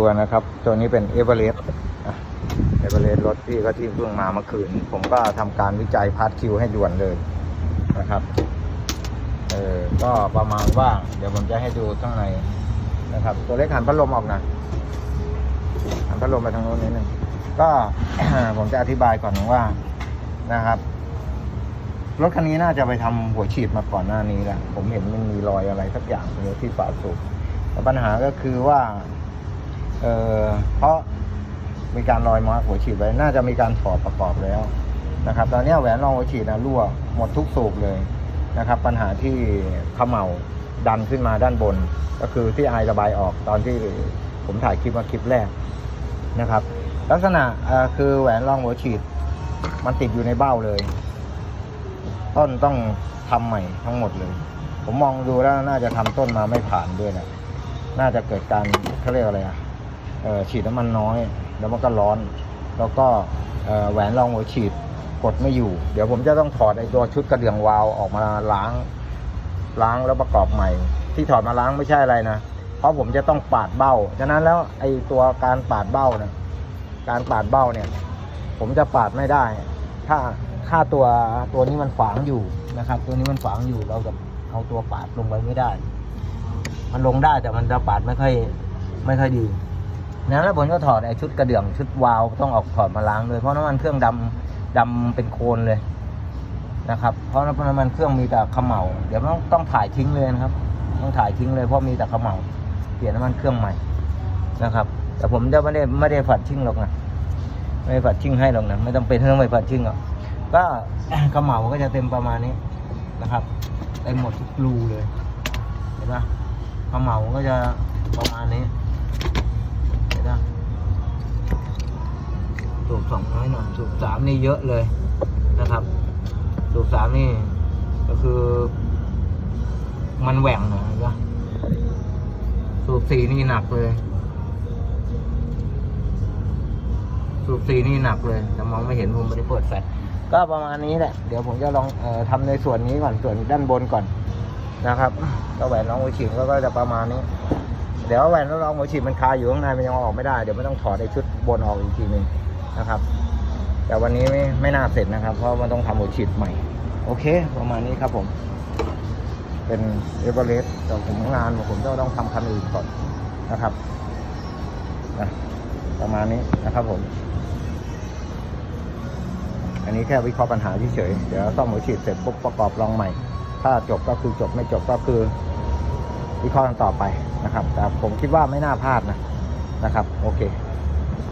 ตัวนะครับ ตัวนี้เป็นเอเวอเรสต์เอเวอเรสต์รถที่ก็ที่เพิ่งมาเมื่อคืน ผมก็ทำการวิจัยพาร์ทคิวให้ด่วนเลยนะครับเออก็ประมาณว่า เดี๋ยวผมจะให้ดูข้างในนะครับ ตัวเล็กหันพัดลมออกนะหันพัดลมไปทางโน้นนิดนึงก็ผมจะอธิบายก่อนว่านะครับรถคันนี้น่าจะไปทำหัวฉีดมาก่อนหน้านี้แหละผมเห็นมันมีรอยอะไรสักอย่างอยู่ที่ฝาสูบแต่ปัญหาก็คือว่า เออเพราะมีการลอยมาร์กหัวฉีดไว้น่าจะมีการถอดประกอบแล้วนะครับ ตอนนี้แหวนรองหัวฉีดนะรั่วหมดทุกสูบเลยนะครับ ปัญหาที่เขมเหลาดันขึ้นมาด้านบน ก็คือที่ไอระบายออกตอนที่ผมถ่ายคลิปมาคลิปแรกนะครับ ลักษณะคือแหวนรองหัวฉีด มันติดอยู่ในเบ้าเลย ต้นต้องทำใหม่ทั้งหมดเลย ผมมองดูแล้วน่าจะทำต้นมาไม่ผ่านด้วยนะน่าจะเกิดการเขาเรียกอะไรอะ ฉีดน้ำมันน้อย แล้วมันก็ร้อน แล้วก็แหวนรองหัวฉีดกดไม่อยู่ เดี๋ยวผมจะต้องถอดไอ้ตัวชุดกระเดื่องวาล์วออกมาล้าง ล้างแล้วประกอบใหม่ ที่ถอดมาล้างไม่ใช่อะไรนะ เพราะผมจะต้องปาดเบ้า ฉะนั้นแล้วไอ้ตัวการปาดเบ้านะการปาดเบ้าเนี่ย ผมจะปาดไม่ได้ ถ้าถ้าตัวตัวนี้มันฝังอยู่นะครับ ตัวนี้มันฝังอยู่เราจะเอาตัวปาดลงไปไม่ได้ มันลงได้แต่มันจะปาดไม่ค่อยไม่ค่อยดี นะแล้วผมก็ถอดไอ้ชุดกระเดื่องชุดวาล์วต้องออกถอดมาล้างเลยเพราะน้ำมันเครื่องดำดำเป็นโคลนเลยนะครับ เพราะน้ำมันเครื่องมีแต่เขมเหลาเดี๋ยวต้องต้องถ่ายทิ้งเลยนะครับ ต้องถ่ายทิ้งเลยเพราะมีแต่เขมเหลาเปลี่ยนน้ำมันเครื่องใหม่นะครับ แต่ผมจะไม่ได้ไม่ได้ฝัดชิ่งหรอกนะไม่ผัดชิ่งให้หรอกนะไม่ต้องเป็นต้องไปผัดชิ่งหรอกก็กระเหมาก็จะเต็มประมาณนี้นะครับเต็มหมดทุกรูเลยเห็นปะกระเหมาก็จะประมาณนี้เห็นปะสู บสองน้อยหน่อยสูบสามนี่เยอะเลยนะครับ สูบสามนี่ ก็คือ มันแหว่งหน่อยนะสูบสี่นี่หนักเลย สูบสี่นี่หนักเลยแต่มองไม่เห็นผมไม่ได้เปิดแฟลชก็ประมาณนี้แหละ เดี๋ยวผมจะลองออทำในส่วนนี้ก่อนส่วนด้านบนก่อนนะครับก็แหวนรองหัวฉีดก็ก็จะประมาณนี้ เดี๋ยวแหวนรองหัวฉีดมันคาอยู่ข้างในมันยังออกไม่ได้ เดี๋ยวไม่ต้องถอดในชุดบนออกอีกทีหนึ่ง นะครับ แต่วันนี้ไม่ไม่น่าเสร็จนะครับ เพราะมันต้องทำหัวฉีดใหม่ โอเค ประมาณนี้ครับผม เป็นเอเวอเรสต์แต่ผมงานผมต้องต้องทำคันอื่นก่อนนะครับนะประมาณนี้นะครับผม อันนี้แค่วิเคราะห์ปัญหาเฉยๆเดี๋ยวซ่อมหัวฉีดเสร็จปุ๊บประกอบลองใหม่ ถ้าจบก็คือจบไม่จบก็คือวิเคราะห์กันต่อไปนะครับ แต่ผมคิดว่าไม่น่าพลาดนะนะครับ โอเค